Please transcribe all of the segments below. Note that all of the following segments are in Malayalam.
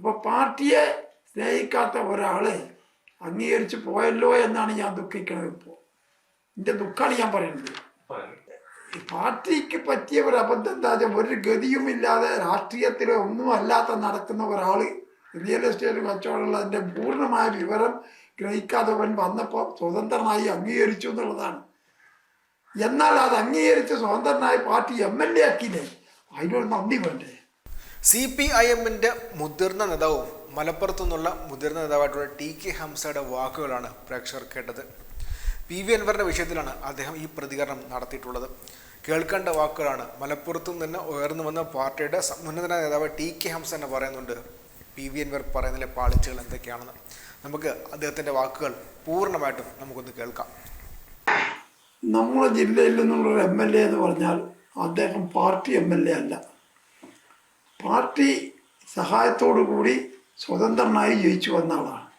അപ്പോൾ പാർട്ടിയെ സ്നേഹിക്കാത്ത ഒരാളെ അംഗീകരിച്ച് പോയല്ലോ എന്നാണ് ഞാൻ ദുഃഖിക്കുന്നത് ഇപ്പോൾ എന്റെ ദുഃഖമാണ് ഞാൻ പറയുന്നത്. പാർട്ടിക്ക് പറ്റിയ ഒരു അബദ്ധം എന്താ ഒരു ഗതിയുമില്ലാതെ രാഷ്ട്രീയത്തിൽ ഒന്നും അല്ലാത്ത നടക്കുന്ന ഒരാൾ റിയൽ എസ്റ്റേറ്റ് കച്ചവടമുള്ള അതിന്റെ പൂർണമായ വിവരം ഗ്രഹിക്കാത്തവൻ വന്നപ്പോൾ സ്വതന്ത്രനായി അംഗീകരിച്ചു എന്നുള്ളതാണ്. എന്നാൽ അത് അംഗീകരിച്ച് സ്വതന്ത്രനായി പാർട്ടി എം എൽ എ ആക്കിയില്ലേ? അതിനോട് നന്ദി വേണ്ടേ? സി പി ഐ എമ്മിന്റെ മുതിർന്ന നേതാവും മലപ്പുറത്തു നിന്നുള്ള മുതിർന്ന നേതാവായിട്ടുള്ള ടി കെ ഹംസയുടെ വാക്കുകളാണ് പ്രേക്ഷകർ കേട്ടത്. പി വി അൻവറിന്റെ വിഷയത്തിലാണ് അദ്ദേഹം ഈ പ്രതികരണം നടത്തിയിട്ടുള്ളത്. കേൾക്കേണ്ട വാക്കുകളാണ് മലപ്പുറത്തു നിന്ന് ഉയർന്നു വന്ന പാർട്ടിയുടെ മുന്നതന നേതാവ് ടി കെ ഹംസ തന്നെ പറയുന്നുണ്ട്. പി വി അൻവർ പറയുന്നതിലെ പാളിച്ചകൾ എന്തൊക്കെയാണെന്ന് നമുക്ക് അദ്ദേഹത്തിന്റെ വാക്കുകൾ പൂർണമായിട്ടും നമുക്കൊന്ന് കേൾക്കാം. നമ്മുടെ ജില്ലയിൽ നിന്നുള്ള എം എൽ എ എന്ന് പറഞ്ഞാൽ അദ്ദേഹം പാർട്ടി എം എൽ എ അല്ല. പാർട്ടി സഹായത്തോടു കൂടി സ്വതന്ത്രനായി ജയിച്ചു വന്ന ആളാണ്.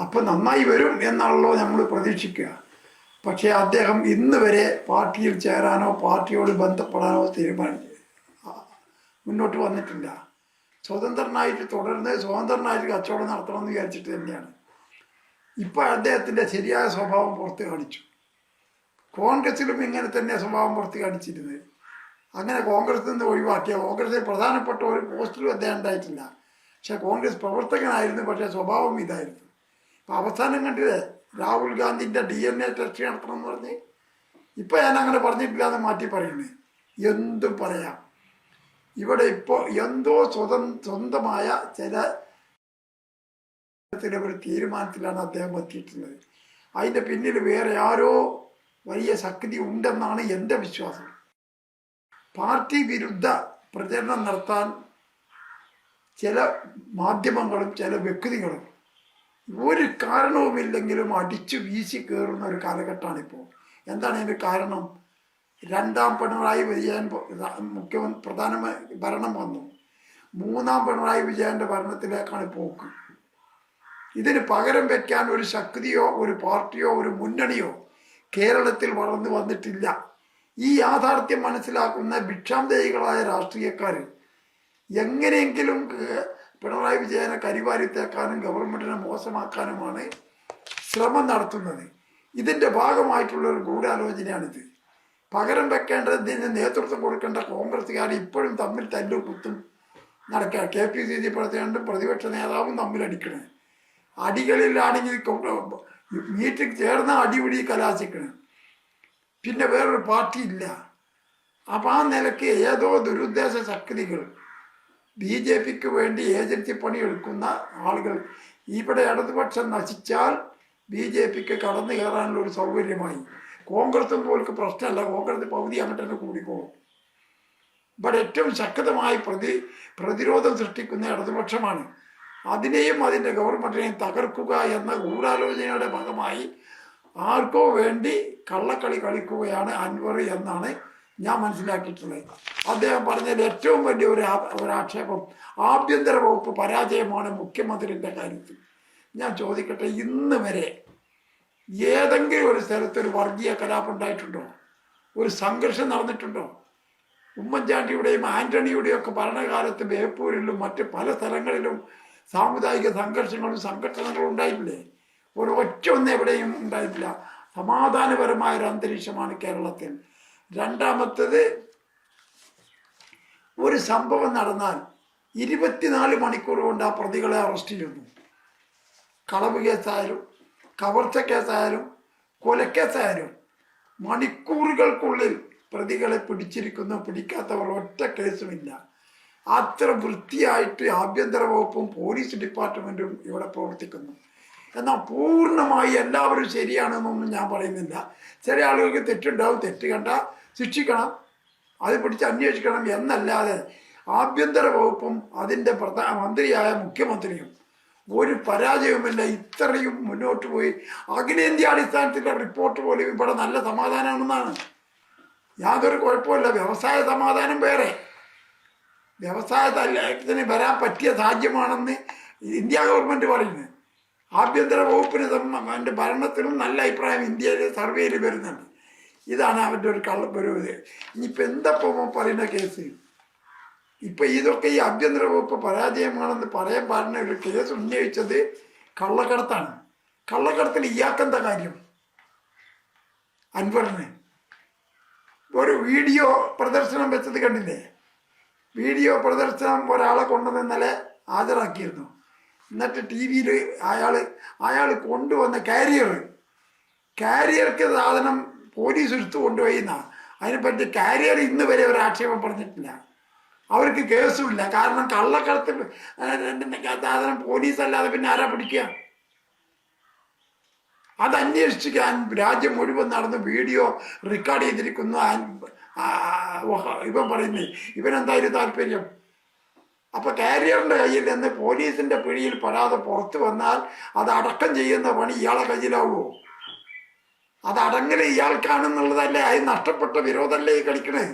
അപ്പം നന്നായി വരും എന്നാണല്ലോ നമ്മൾ പ്രതീക്ഷിക്കുക. പക്ഷേ അദ്ദേഹം ഇന്ന് വരെ പാർട്ടിയിൽ ചേരാനോ പാർട്ടിയോട് ബന്ധപ്പെടാനോ തീരുമാനിച്ചു മുന്നോട്ട് വന്നിട്ടില്ല. സ്വതന്ത്രനായിട്ട് തുടർന്ന് സ്വതന്ത്രനായിട്ട് കച്ചവടം നടത്തണമെന്ന് വിചാരിച്ചിട്ട് തന്നെയാണ്. ഇപ്പോൾ അദ്ദേഹത്തിന്റെ ശരിയായ സ്വഭാവം പുറത്ത് കാണിച്ചു. കോൺഗ്രസിലും ഇങ്ങനെ തന്നെ സ്വഭാവം പുറത്ത് കാണിച്ചിരുന്നത്. അങ്ങനെ കോൺഗ്രസ് നിന്ന് ഒഴിവാക്കിയ കോൺഗ്രസിൽ പ്രധാനപ്പെട്ട ഒരു പോസ്റ്റിലും അദ്ദേഹം ഉണ്ടായിട്ടില്ല. പക്ഷെ കോൺഗ്രസ് പ്രവർത്തകനായിരുന്നു പക്ഷേ സ്വഭാവം ഇതായിരുന്നു. ഇപ്പം അവസാനം കണ്ടത് രാഹുൽ ഗാന്ധിന്റെ ഡി എൻ എ ടെസ്റ്റ് നടത്തണം എന്ന് പറഞ്ഞ്? ഇപ്പം ഞാൻ അങ്ങനെ പറഞ്ഞിട്ടില്ല എന്ന് മാറ്റി പറയുന്നത് എന്തും പറയാം. ഇവിടെ ഇപ്പോൾ എന്തോ സ്വതം സ്വന്തമായ ചില ഒരു തീരുമാനത്തിലാണ് അദ്ദേഹം എത്തിയിട്ടുള്ളത്. അതിന്റെ പിന്നിൽ വേറെ ആരോ വലിയ ശക്തി ഉണ്ടെന്നാണ് എന്റെ വിശ്വാസം. പാർട്ടി വിരുദ്ധ പ്രചരണം നടത്താൻ ചില മാധ്യമങ്ങളും ചില വ്യക്തികളും ഒരു കാരണവുമില്ലെങ്കിലും അടിച്ചു വീശി കയറുന്ന ഒരു കാലഘട്ടമാണ് ഇപ്പോൾ എന്താണ് അതിന്റെ കാരണം? രണ്ടാം പിണറായി വിജയൻ മുഖ്യമന്ത്രി പ്രധാനമന്ത്രി ഭരണം വന്നു. മൂന്നാം പിണറായി വിജയന്റെ ഭരണത്തിലേക്കാണ് പോക്ക്. ഇതിന് പകരം വയ്ക്കാൻ ഒരു ശക്തിയോ ഒരു പാർട്ടിയോ ഒരു മുന്നണിയോ കേരളത്തിൽ വളർന്നു വന്നിട്ടില്ല. ഈ യാഥാർത്ഥ്യം മനസ്സിലാക്കുന്ന ഭിക്ഷാന്തേഹികളായ രാഷ്ട്രീയക്കാർ എങ്ങനെയെങ്കിലും പിണറായി വിജയനെ കരിവാരി തേക്കാനും ഗവൺമെന്റിനെ മോശമാക്കാനുമാണ് ശ്രമം നടത്തുന്നത്. ഇതിന്റെ ഭാഗമായിട്ടുള്ള ഒരു ഗൂഢാലോചനയാണിത്. പകരം വെക്കേണ്ടതിന് നേതൃത്വം കൊടുക്കേണ്ട കോൺഗ്രസ്സുകാർ ഇപ്പോഴും തമ്മിൽ തല്ലു കുത്തും നടക്കുക കെ പി സി സി പ്രസിഡന്റും പ്രതിപക്ഷ നേതാവും തമ്മിൽ അടിക്കണേ. അടികളിലാണെങ്കിൽ മീറ്റിംഗ് ചേർന്ന അടിപിടി കലാശിക്കണം. പിന്നെ വേറൊരു പാർട്ടി ഇല്ല അപ്പം ആ നിലയ്ക്ക് ഏതോ ദുരുദ്ദേശ ശക്തികൾ ബി ജെ പിക്ക് വേണ്ടി ഏജൻസി പണിയെടുക്കുന്ന ആളുകൾ ഇവിടെ ഇടതുപക്ഷം നശിച്ചാൽ ബി ജെ പിക്ക് കടന്നു കയറാനുള്ള ഒരു സൗകര്യമായി. കോൺഗ്രസും പോലും പ്രശ്നമല്ല. കോൺഗ്രസ് പകുതി അങ്ങോട്ട് തന്നെ കൂടിക്കോളും ഇവിടെ ഏറ്റവും ശക്തമായി പ്രതി പ്രതിരോധം സൃഷ്ടിക്കുന്ന ഇടതുപക്ഷമാണ്. അതിനെയും അതിന്റെ ഗവൺമെന്റിനെയും തകർക്കുക എന്ന ഗൂഢാലോചനയുടെ ഭാഗമായി ആർക്കോ വേണ്ടി കള്ളക്കളി കളിക്കുകയാണ് അൻവർ എന്നാണ് ഞാൻ മനസ്സിലാക്കിയിട്ടുള്ളത്. അദ്ദേഹം പറഞ്ഞതിൽ ഏറ്റവും വലിയ ഒരു ഒരാക്ഷേപം ആഭ്യന്തര വകുപ്പ് പരാജയമാണ് മുഖ്യമന്ത്രിന്റെ കാര്യത്തിൽ. ഞാൻ ചോദിക്കട്ടെ ഇന്ന് വരെ ഏതെങ്കിലും ഒരു സ്ഥലത്ത് ഒരു വർഗീയ കലാപം ഉണ്ടായിട്ടുണ്ടോ? ഒരു സംഘർഷം നടന്നിട്ടുണ്ടോ? ഉമ്മൻചാണ്ടിയുടെയും ആന്റണിയുടെയും ഒക്കെ ഭരണകാലത്ത് ബേപ്പൂരിലും മറ്റ് പല സ്ഥലങ്ങളിലും സാമുദായിക സംഘർഷങ്ങളും സംഘടനകളും ഉണ്ടായിട്ടില്ലേ? ഒരു ഒറ്റ ഒന്നും എവിടെയും ഉണ്ടായിട്ടില്ല. സമാധാനപരമായ ഒരു അന്തരീക്ഷമാണ് കേരളത്തിൽ. രണ്ടാമത്തത് ഒരു സംഭവം നടന്നാൽ ഇരുപത്തിനാല് മണിക്കൂർ കൊണ്ട് ആ പ്രതികളെ അറസ്റ്റ് ചെയ്യുന്നു കളവ് കേസായാലും കവർച്ച കേസായാലും കൊലക്കേസായാലും മണിക്കൂറുകൾക്കുള്ളിൽ പ്രതികളെ പിടിച്ചിരിക്കുന്നു പിടിക്കാത്തവർ ഒറ്റ കേസുമില്ല. അത്ര വൃത്തിയായിട്ട് ആഭ്യന്തര വകുപ്പും പോലീസ് ഡിപ്പാർട്ട്മെന്റും ഇവിടെ പ്രവർത്തിക്കുന്നു. എന്നാൽ പൂർണമായി എല്ലാവരും ശരിയാണെന്നൊന്നും ഞാൻ പറയുന്നില്ല. ചില ആളുകൾക്ക് തെറ്റുണ്ടാവും തെറ്റ് കണ്ട ശിക്ഷിക്കണം അത് പിടിച്ച് അന്വേഷിക്കണം എന്നല്ലാതെ ആഭ്യന്തര വകുപ്പും അതിന്റെ പ്രധാന മന്ത്രിയായ മുഖ്യമന്ത്രിയും ഒരു പരാജയവുമില്ല. ഇത്രയും മുന്നോട്ട് പോയി അഖിലേന്ത്യ അടിസ്ഥാനത്തിലെ റിപ്പോർട്ട് പോലും ഇവിടെ നല്ല സമാധാനമാണെന്നാണ്. യാതൊരു കുഴപ്പമില്ല വ്യവസായ സമാധാനം വേറെ. വ്യവസായ തലത്തിന് വരാൻ പറ്റിയ സാഹചര്യമാണെന്ന് ഇന്ത്യ ഗവൺമെന്റ് പറയുന്നത് ആഭ്യന്തര വകുപ്പിന് അവന്റെ ഭരണത്തിനും നല്ല അഭിപ്രായം ഇന്ത്യയിൽ സർവേയിൽ വരുന്നുണ്ട്. ഇതാണ് അവന്റെ ഒരു കള്ളപ്പൊരു ഇത്. ഇനിയിപ്പോൾ എന്തപ്പോൾ പറയുന്ന കേസ്? ഇപ്പം ഇതൊക്കെ ഈ ആഭ്യന്തര വകുപ്പ് പരാജയമാണെന്ന് പറയാൻ പാടുന്ന ഒരു കേസ് ഉന്നയിച്ചത് കള്ളക്കടത്താണ്. കള്ളക്കടത്തിൽ ഇയാക്കെന്താ കാര്യം? അൻവറിന്. ഒരു വീഡിയോ പ്രദർശനം വെച്ചത് കണ്ടില്ലേ? വീഡിയോ പ്രദർശനം ഒരാളെ കൊണ്ടുവന്ന് ഇന്നലെ ഹാജരാക്കിയിരുന്നു. എന്നിട്ട് ടി വിയിൽ അയാൾ അയാൾ കൊണ്ടുവന്ന കാരിയർ കാരിയർക്ക് സാധനം പോലീസ് എടുത്തു കൊണ്ടുപോയി എന്നാ. അതിനെപ്പറ്റി കാരിയർ ഇന്ന് വരെ ഒരു ആക്ഷേപം പറഞ്ഞിട്ടില്ല. അവർക്ക് കേസുമില്ല. കാരണം കള്ളക്കടത്ത് സാധനം പോലീസ് അല്ലാതെ പിന്നെ ആരാ പിടിക്കുക? അത് അന്വേഷിക്കാൻ രാജ്യം മുഴുവൻ നടന്ന് വീഡിയോ റെക്കോർഡ് ചെയ്തിരിക്കുന്നു. ഇവൻ പറയുന്നേ ഇവനെന്തായാലും താല്പര്യം? അപ്പൊ കാരിയറിന്റെ കയ്യിൽ നിന്ന് പോലീസിന്റെ പിടിയിൽ പെടാതെ പുറത്തു വന്നാൽ അത് അടക്കം ചെയ്യുന്ന പണി ഇയാളെ കയ്യിലാവുമോ അത് ഇയാൾക്കാണെന്നുള്ളതല്ലേ? അത് നഷ്ടപ്പെട്ട വിരോധമല്ലേ ഈ കളിക്കണേ?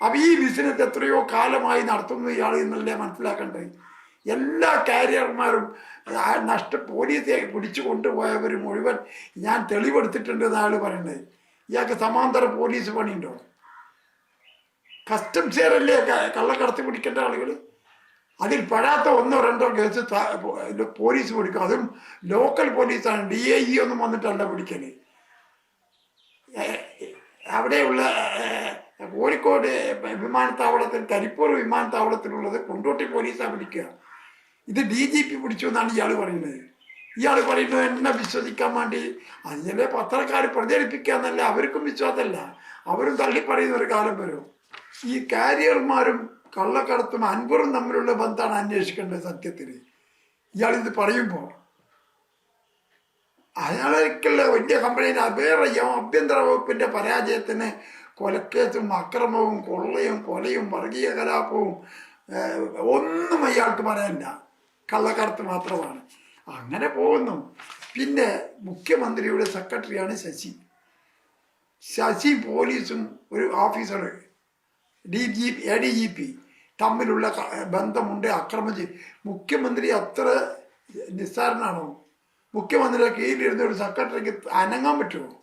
അപ്പൊ ഈ ബിസിനസ് എത്രയോ കാലമായി നടത്തുന്നു ഇയാൾ എന്നല്ലേ മനസ്സിലാക്കേണ്ടത് എല്ലാ കാരിയർമാരും നഷ്ട പോലീസെ പിടിച്ചു കൊണ്ടുപോയവർ മുഴുവൻ ഞാൻ തെളിവെടുത്തിട്ടുണ്ട് എന്നാണ് പറയുന്നത് ഇയാൾക്ക് സമാന്തര പോലീസ് പണിയുണ്ടോ? കസ്റ്റംസുകാരല്ലേ കള്ളക്കടത്തി പിടിക്കേണ്ട ആളുകൾ അതിൽ പെടാത്ത ഒന്നോ രണ്ടോ കേസ് പോലീസ് പിടിക്കും. അതും ലോക്കൽ പോലീസാണ്. ഡി ഐ ഇ ഒന്നും വന്നിട്ടല്ല പിടിക്കൽ. അവിടെയുള്ള കോഴിക്കോട് വിമാനത്താവളത്തിൽ കരിപ്പൂർ വിമാനത്താവളത്തിലുള്ളത് കൊണ്ടോട്ടി പോലീസാണ് പിടിക്കുക. ഇത് ഡി ജി പി പിടിച്ചു എന്നാണ് ഇയാൾ പറയുന്നത്. ഇയാൾ പറയുന്നത് എന്നെ വിശ്വസിക്കാൻ വേണ്ടി. അതിലെ പത്രക്കാർ പ്രചരിപ്പിക്കുക എന്നല്ല അവർക്കും വിശ്വാസമല്ല. അവരും തള്ളി പറയുന്ന ഒരു കാലം വരും. ഈ കാരിയർമാരും കള്ളക്കടത്തും അൻപറും തമ്മിലുള്ള ബന്ധമാണ് അന്വേഷിക്കേണ്ടത് സത്യത്തിൽ. ഇയാൾ ഇത് പറയുമ്പോൾ അയാളേക്കുള്ള വലിയ കമ്പനിയിൽ വേറെ ആഭ്യന്തര വകുപ്പിന്റെ പരാജയത്തിന് കൊലക്കേസും അക്രമവും കൊള്ളയും കൊലയും വർഗീയ കലാപവും ഒന്നും അയാൾക്ക് പറയാനില്ല. കള്ളക്കടത്ത് മാത്രമാണ്. അങ്ങനെ പോകുന്നു. പിന്നെ മുഖ്യമന്ത്രിയുടെ സെക്രട്ടറിയാണ് ശശി. ശശി പോലീസും ഒരു officer D G A D G P. തമ്മിലുള്ള ബന്ധമുണ്ട് അക്രമം മുഖ്യമന്ത്രി അത്ര നിസ്സാരനാണോ? മുഖ്യമന്ത്രിയുടെ കീഴിലിരുന്ന ഒരു സെക്രട്ടറിക്ക് അനങ്ങാൻ പറ്റുമോ?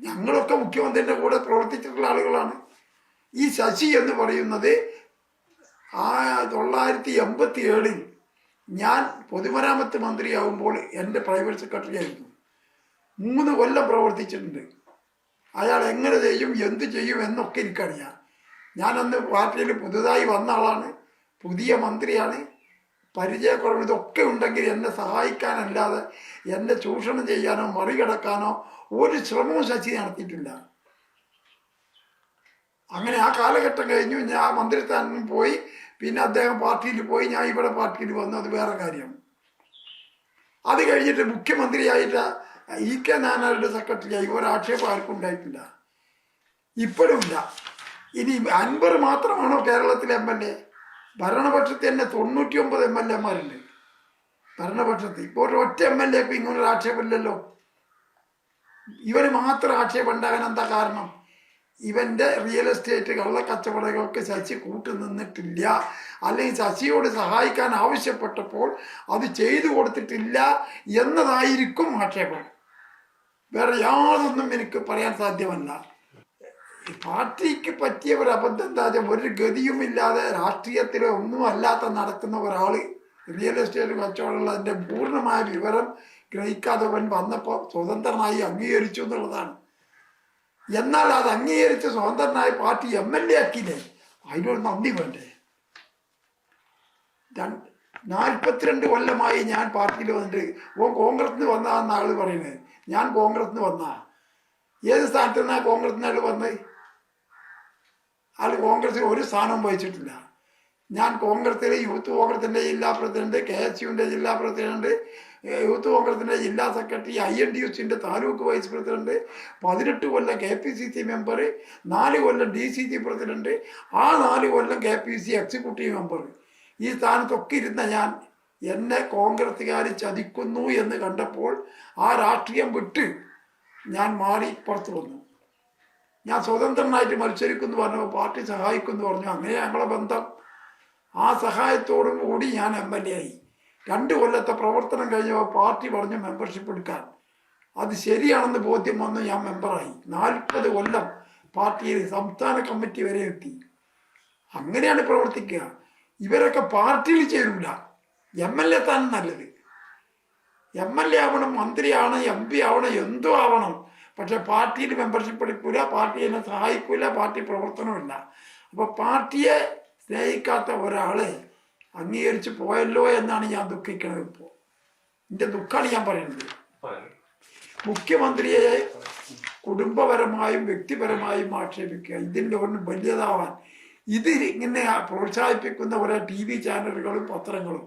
ഞങ്ങളൊക്കെ മുഖ്യമന്ത്രിയുടെ കൂടെ പ്രവർത്തിച്ചിട്ടുള്ള ആളുകളാണ്. ഈ ശശി എന്ന് പറയുന്നത് ആ തൊള്ളായിരത്തി എൺപത്തി ഏഴിൽ ഞാൻ പൊതുമരാമത്ത് മന്ത്രിയാകുമ്പോൾ എന്റെ പ്രൈവറ്റ് സെക്രട്ടറി ആയിരുന്നു. മൂന്ന് കൊല്ലം പ്രവർത്തിച്ചിട്ടുണ്ട്. അയാൾ എങ്ങനെ ചെയ്യും എന്ത് ചെയ്യും എന്നൊക്കെ എനിക്കറിയാം. ഞാൻ അന്ന് പാർട്ടിയിൽ പുതുതായി വന്ന ആളാണ് പുതിയ മന്ത്രിയാണ്. പരിചയക്കുറവ് ഇതൊക്കെ ഉണ്ടെങ്കിൽ എന്നെ സഹായിക്കാനല്ലാതെ എന്നെ ചൂഷണം ചെയ്യാനോ മറികടക്കാനോ ഒരു ശ്രമവും ശശി നടത്തിയിട്ടില്ല. അങ്ങനെ ആ കാലഘട്ടം കഴിഞ്ഞു ഞാൻ മന്ത്രിസ്ഥാനം പോയി പിന്നെ അദ്ദേഹം പാർട്ടിയിൽ പോയി ഞാൻ ഇവിടെ പാർട്ടിയിൽ വന്നു അത് വേറെ കാര്യം. അത് കഴിഞ്ഞിട്ട് മുഖ്യമന്ത്രിയായിട്ട് ഇ കെ നായനാരുടെ സെക്രട്ടറിയായി ഒരാക്ഷേപം ആർക്കും ഉണ്ടായിട്ടില്ല. ഇപ്പോഴും ഇല്ല. ഇനി അൻപർ മാത്രമാണോ കേരളത്തിലെ എം എൽ എ ഭരണപക്ഷത്തിൽ തന്നെ തൊണ്ണൂറ്റി ഒമ്പത് എം എൽ എമാരുണ്ട് ഭരണപക്ഷത്തിൽ ഇപ്പോൾ ഒറ്റ എം എൽ എക്ക് ഇങ്ങനൊരു ആക്ഷേപമില്ലല്ലോ. ഇവന് മാത്രം ആക്ഷേപം ഉണ്ടാകാൻ എന്താ കാരണം? ഇവന്റെ റിയൽ എസ്റ്റേറ്റ് കള്ളക്കച്ചവടങ്ങൾക്ക് ശശി കൂട്ടു നിന്നിട്ടില്ല. അല്ലെങ്കിൽ ശശിയോട് സഹായിക്കാൻ ആവശ്യപ്പെട്ടപ്പോൾ അത് ചെയ്തു കൊടുത്തിട്ടില്ല എന്നതായിരിക്കും ആക്ഷേപം. വേറെ യാതൊന്നും എനിക്ക് പറയാൻ സാധ്യമല്ല. പാർട്ടിക്ക് പറ്റിയ ഒരു അബദ്ധം എന്താ? വെച്ചാൽ ഒരു ഗതിയുമില്ലാതെ രാഷ്ട്രീയത്തിലോ ഒന്നും അല്ലാത്ത നടക്കുന്ന ഒരാൾ റിയൽ എസ്റ്റേറ്റ് കച്ചവടമുള്ള അതിന്റെ പൂർണമായ വിവരം ഗ്രഹിക്കാത്തവൻ വന്നപ്പോൾ സ്വതന്ത്രനായി അംഗീകരിച്ചു എന്നുള്ളതാണ്. എന്നാൽ അത് അംഗീകരിച്ച് സ്വതന്ത്രനായ പാർട്ടി എം എൽ എ ആക്കിയില്ലേ? അതിനൊരു നന്ദി വേണ്ടേ? രണ്ട് നാൽപ്പത്തിരണ്ട് കൊല്ലമായി ഞാൻ പാർട്ടിയിൽ വന്നിട്ട് ഓ കോൺഗ്രസ് നിന്ന് ആൾ പറയുന്നത്. ഞാൻ കോൺഗ്രസ് നിന്ന് വന്നാ. ഏത് സ്ഥാനത്ത് നിന്നാണ് കോൺഗ്രസ് വന്നത്? ആൾ കോൺഗ്രസിൽ ഒരു സ്ഥാനവും വഹിച്ചിട്ടില്ല. ഞാൻ കോൺഗ്രസിലെ യൂത്ത് കോൺഗ്രസിന്റെ ജില്ലാ പ്രസിഡന്റ് കെ എസ് യുവിന്റെ ജില്ലാ പ്രസിഡന്റ് യൂത്ത് കോൺഗ്രസിന്റെ ജില്ലാ സെക്രട്ടറി ഐ എൻ ഡി യുസിന്റെ താലൂക്ക് വൈസ് പ്രസിഡന്റ് പതിനെട്ട് കൊല്ലം K P C C member നാല് കൊല്ലം ഡി സി സി പ്രസിഡന്റ് ആ നാല് കൊല്ലം K P C executive member ഈ സ്ഥാനത്തൊക്കെ ഇരുന്ന ഞാൻ എന്നെ കോൺഗ്രസ്സുകാർ ചതിക്കുന്നു എന്ന് കണ്ടപ്പോൾ ആ രാഷ്ട്രീയം വിട്ട് ഞാൻ മാറി പുറത്തു വന്നു. ഞാൻ സ്വതന്ത്രനായിട്ട് മത്സരിക്കുന്നു പറഞ്ഞു പാർട്ടി സഹായിക്കുമെന്ന് പറഞ്ഞു. അങ്ങനെ ഞങ്ങളെ ബന്ധം. ആ സഹായത്തോടും കൂടി ഞാൻ എം എൽ എ ആയി. രണ്ട് കൊല്ലത്തെ പ്രവർത്തനം കഴിഞ്ഞപ്പോൾ പാർട്ടി പറഞ്ഞു മെമ്പർഷിപ്പ് എടുക്കാൻ. അത് ശരിയാണെന്ന് ബോധ്യം വന്നു ഞാൻ മെമ്പറായി നാൽപ്പത് കൊല്ലം പാർട്ടിയിൽ സംസ്ഥാന കമ്മിറ്റി വരെ എത്തി. അങ്ങനെയാണ് പ്രവർത്തിക്കുക. ഇവരൊക്കെ പാർട്ടിയിൽ ചേരൂല. എം എൽ എ താൻ നല്ലത്. എം എൽ എ ആവണം മന്ത്രിയാണ് എം പി ആവണം എന്തോ ആവണം. പക്ഷെ പാർട്ടിയിൽ മെമ്പർഷിപ്പ് എടുക്കൂല പാർട്ടി എന്നെ സഹായിക്കൂല പാർട്ടി പ്രവർത്തനമില്ല അപ്പോൾ പാർട്ടിയെ സ്നേഹിക്കാത്ത ഒരാൾ അംഗീകരിച്ച് പോയല്ലോ എന്നാണ് ഞാൻ ദുഃഖിക്കുന്നത് ഇപ്പോൾ എന്റെ ദുഃഖമാണ് ഞാൻ പറയുന്നത്. മുഖ്യമന്ത്രിയെ കുടുംബപരമായും വ്യക്തിപരമായും ആക്ഷേപിക്കുക ഇതിന്റെ ഒന്ന് വലിയതാവാൻ ഇത് ഇങ്ങനെ പ്രോത്സാഹിപ്പിക്കുന്ന ഓരോ ടി വി ചാനലുകളും പത്രങ്ങളും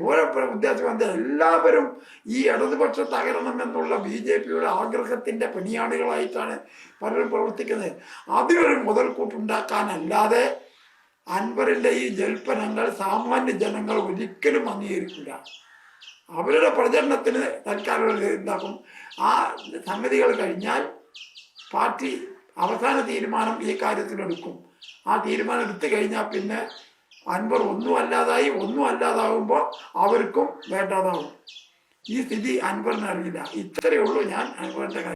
ഉദ്ദേശം എല്ലാവരും ഈ ഇടതുപക്ഷ തകരണം എന്നുള്ള ബി ജെ പിയുടെ ആഗ്രഹത്തിന്റെ പണിയാളുകളായിട്ടാണ് പലരും പ്രവർത്തിക്കുന്നത്. അതിനൊരു മുതൽക്കൂട്ടുണ്ടാക്കാനല്ലാതെ അൻവറിന്റെ ഈ ജൽപ്പനങ്ങൾ സാമാന്യ ജനങ്ങൾ ഒരിക്കലും അംഗീകരിക്കില്ല. അവരുടെ പ്രചരണത്തിന് തൽക്കാലം ഉണ്ടാക്കും ആ സംഗതികൾ കഴിഞ്ഞാൽ പാർട്ടി അവസാന തീരുമാനം ഈ കാര്യത്തിലെടുക്കും. ആ തീരുമാനം എടുത്തു കഴിഞ്ഞാൽ പിന്നെ അൻവർ ഒന്നും അല്ലാതായി ഒന്നും അല്ലാതാകുമ്പോൾ അവർക്കും വേണ്ടാതാവും. ഈ സ്ഥിതി അൻവറിന് അറിയില്ല. ഇത്രയേ ഉള്ളൂ ഞാൻ അൻവറിന്റെ കാര്യം.